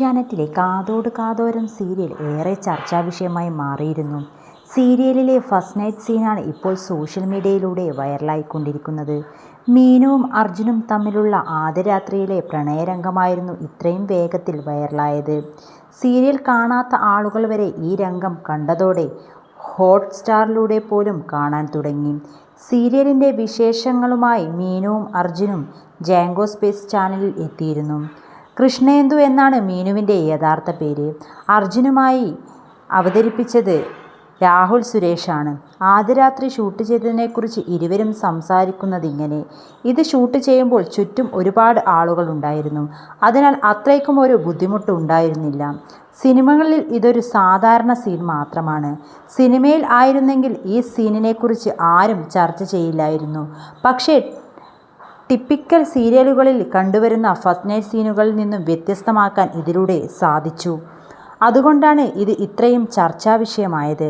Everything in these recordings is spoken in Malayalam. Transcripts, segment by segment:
ഏഷ്യാനെറ്റിലെ കാതോട് കാതോരം സീരിയൽ ഏറെ ചർച്ചാ വിഷയമായി മാറിയിരുന്നു. സീരിയലിലെ ഫസ്റ്റ് നൈറ്റ് സീനാണ് ഇപ്പോൾ സോഷ്യൽ മീഡിയയിലൂടെ വൈറലായിക്കൊണ്ടിരിക്കുന്നത്. മീനുവും അർജുനും തമ്മിലുള്ള ആദ്യ രാത്രിയിലെ പ്രണയരംഗമായിരുന്നു ഇത്രയും വേഗത്തിൽ വൈറലായത്. സീരിയൽ കാണാത്ത ആളുകൾ വരെ ഈ രംഗം കണ്ടതോടെ ഹോട്ട് ഹോട്ട്സ്റ്റാറിലൂടെ പോലും കാണാൻ തുടങ്ങി. സീരിയലിന്റെ വിശേഷങ്ങളുമായി മീനുവും അർജുനും ജാങ്കോ സ്പേസ് ചാനലിൽ എത്തിയിരുന്നു. കൃഷ്ണേന്ദു എന്നാണ് മീനുവിന്റെ യഥാർത്ഥ പേര്. അർജുനുമായി അവതരിപ്പിച്ചത് രാഹുൽ സുരേഷാണ്. ആദ്യ രാത്രി ഷൂട്ട് ചെയ്തതിനെക്കുറിച്ച് ഇരുവരും സംസാരിക്കുന്നതിങ്ങനെ ഇത് ഷൂട്ട് ചെയ്യുമ്പോൾ ചുറ്റും ഒരുപാട് ആളുകൾ ഉണ്ടായിരുന്നു. അതിനാൽ അത്രയ്ക്കും ഒരു ബുദ്ധിമുട്ട് ഉണ്ടായിരുന്നില്ല. സിനിമകളിൽ ഇതൊരു സാധാരണ സീൻ മാത്രമാണ്. സിനിമയിൽ ആയിരുന്നെങ്കിൽ ഈ സീനിനെക്കുറിച്ച് ആരും ചർച്ച ചെയ്യില്ലായിരുന്നു. പക്ഷേ ടിപ്പിക്കൽ സീരിയലുകളിൽ കണ്ടുവരുന്ന ഫസ്റ്റ് നൈറ്റ് സീനുകളിൽ നിന്നും വ്യത്യസ്തമാക്കാൻ ഇതിലൂടെ സാധിച്ചു. അതുകൊണ്ടാണ് ഇത് ഇത്രയും ചർച്ചാ വിഷയമായത്.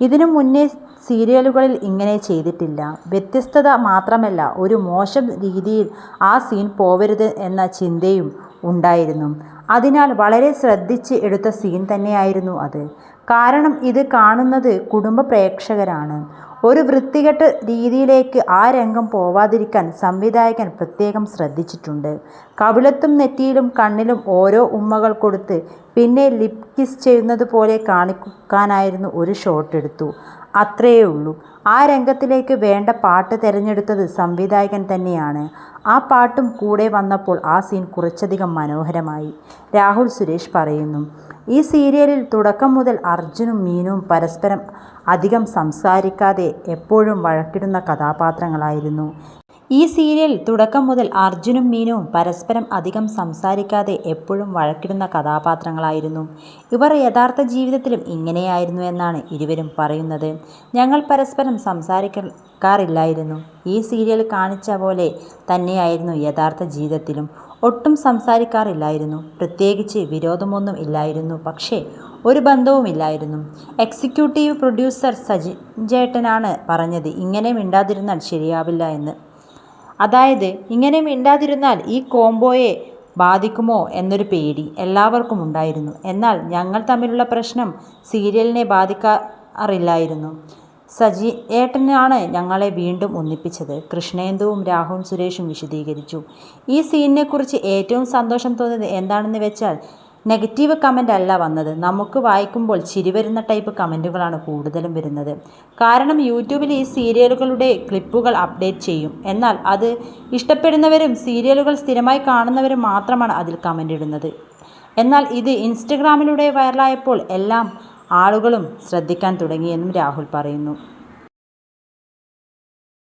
ഇതിനു മുന്നേ സീരിയലുകളിൽ ഇങ്ങനെ ചെയ്തിട്ടില്ല. വ്യത്യസ്തത മാത്രമല്ല ഒരു മോശം രീതിയിൽ ആ സീൻ പോവരുത് എന്ന ചിന്തയും ഉണ്ടായിരുന്നു. അതിനാൽ വളരെ ശ്രദ്ധിച്ച് എടുത്ത സീൻ തന്നെയായിരുന്നു അത്. കാരണം ഇത് കാണുന്നത് കുടുംബ പ്രേക്ഷകരാണ്. ഒരു വൃത്തികെട്ട രീതിയിലേക്ക് ആ രംഗം പോവാതിരിക്കാൻ സംവിധായകൻ പ്രത്യേകം ശ്രദ്ധിച്ചിട്ടുണ്ട്. കവിളത്തും നെറ്റിയിലും കണ്ണിലും ഓരോ ഉമ്മകൾ കൊടുത്ത് പിന്നെ ലിപ് കിസ് ചെയ്യുന്നത് പോലെ കാണിക്കാനായിരുന്നു ഒരു ഷോട്ട് എടുത്തു. അത്രയേ ഉള്ളൂ ആ രംഗത്തിലേക്ക് വേണ്ട പാട്ട് തിരഞ്ഞെടുത്തത് സംവിധായകൻ തന്നെയാണ്. ആ പാട്ടും കൂടെ വന്നപ്പോൾ ആ സീൻ കുറച്ചധികം മനോഹരമായി. രാഹുൽ സുരേഷ് പറയുന്നു ഈ സീരിയലിൽ തുടക്കം മുതൽ അർജുനും മീനും പരസ്പരം അധികം സംസാരിക്കാതെ എപ്പോഴും വഴക്കിടുന്ന കഥാപാത്രങ്ങളായിരുന്നു. ഈ സീരിയൽ തുടക്കം മുതൽ അർജുനും മീനുവും പരസ്പരം അധികം സംസാരിക്കാതെ എപ്പോഴും വഴക്കിടുന്ന കഥാപാത്രങ്ങളായിരുന്നു. ഇവർ യഥാർത്ഥ ജീവിതത്തിലും ഇങ്ങനെയായിരുന്നു എന്നാണ് ഇരുവരും പറയുന്നത്. ഞങ്ങൾ പരസ്പരം സംസാരിക്കാറില്ലായിരുന്നു. ഈ സീരിയൽ കാണിച്ച പോലെ തന്നെയായിരുന്നു യഥാർത്ഥ ജീവിതത്തിലും. ഒട്ടും സംസാരിക്കാറില്ലായിരുന്നു. പ്രത്യേകിച്ച് വിരോധമൊന്നും ഇല്ലായിരുന്നു. പക്ഷേ ഒരു ബന്ധവുമില്ലായിരുന്നു എക്സിക്യൂട്ടീവ് പ്രൊഡ്യൂസർ സജിൻ ചേട്ടനാണ് പറഞ്ഞത് ഇങ്ങനെ മിണ്ടാതിരുന്നാൽ ശരിയാവില്ല എന്ന്. അതായത് ഇങ്ങനെ മിണ്ടാതിരുന്നാൽ ഈ കോംബോയെ ബാധിക്കുമോ എന്നൊരു പേടി എല്ലാവർക്കും ഉണ്ടായിരുന്നു. എന്നാൽ ഞങ്ങൾ തമ്മിലുള്ള പ്രശ്നം സീരിയലിനെ ബാധിക്കാറില്ലായിരുന്നു. സജി ഏട്ടനാണ് ഞങ്ങളെ വീണ്ടും ഒന്നിപ്പിച്ചത്. കൃഷ്ണേന്ദുവും രാഹുൽ സുരേഷും വിശദീകരിച്ചു. ഈ സീനിനെക്കുറിച്ച് ഏറ്റവും സന്തോഷം തോന്നിയത് എന്താണെന്ന് വെച്ചാൽ നെഗറ്റീവ് കമന്റ് അല്ല വന്നത്. നമുക്ക് വായിക്കുമ്പോൾ ചിരി വരുന്ന ടൈപ്പ് കമന്റുകളാണ് കൂടുതലും വരുന്നത്. കാരണം യൂട്യൂബിൽ ഈ സീരിയലുകളുടെ ക്ലിപ്പുകൾ അപ്ഡേറ്റ് ചെയ്യും. എന്നാൽ അത് ഇഷ്ടപ്പെടുന്നവരും സീരിയലുകൾ സ്ഥിരമായി കാണുന്നവരും മാത്രമാണ് അതിൽ കമന്റ് ഇടുന്നത്. എന്നാൽ ഇത് ഇൻസ്റ്റഗ്രാമിലൂടെ വൈറലായപ്പോൾ എല്ലാം ആളുകളും ശ്രദ്ധിക്കാൻ തുടങ്ങിയെന്നും രാഹുൽ പറയുന്നു.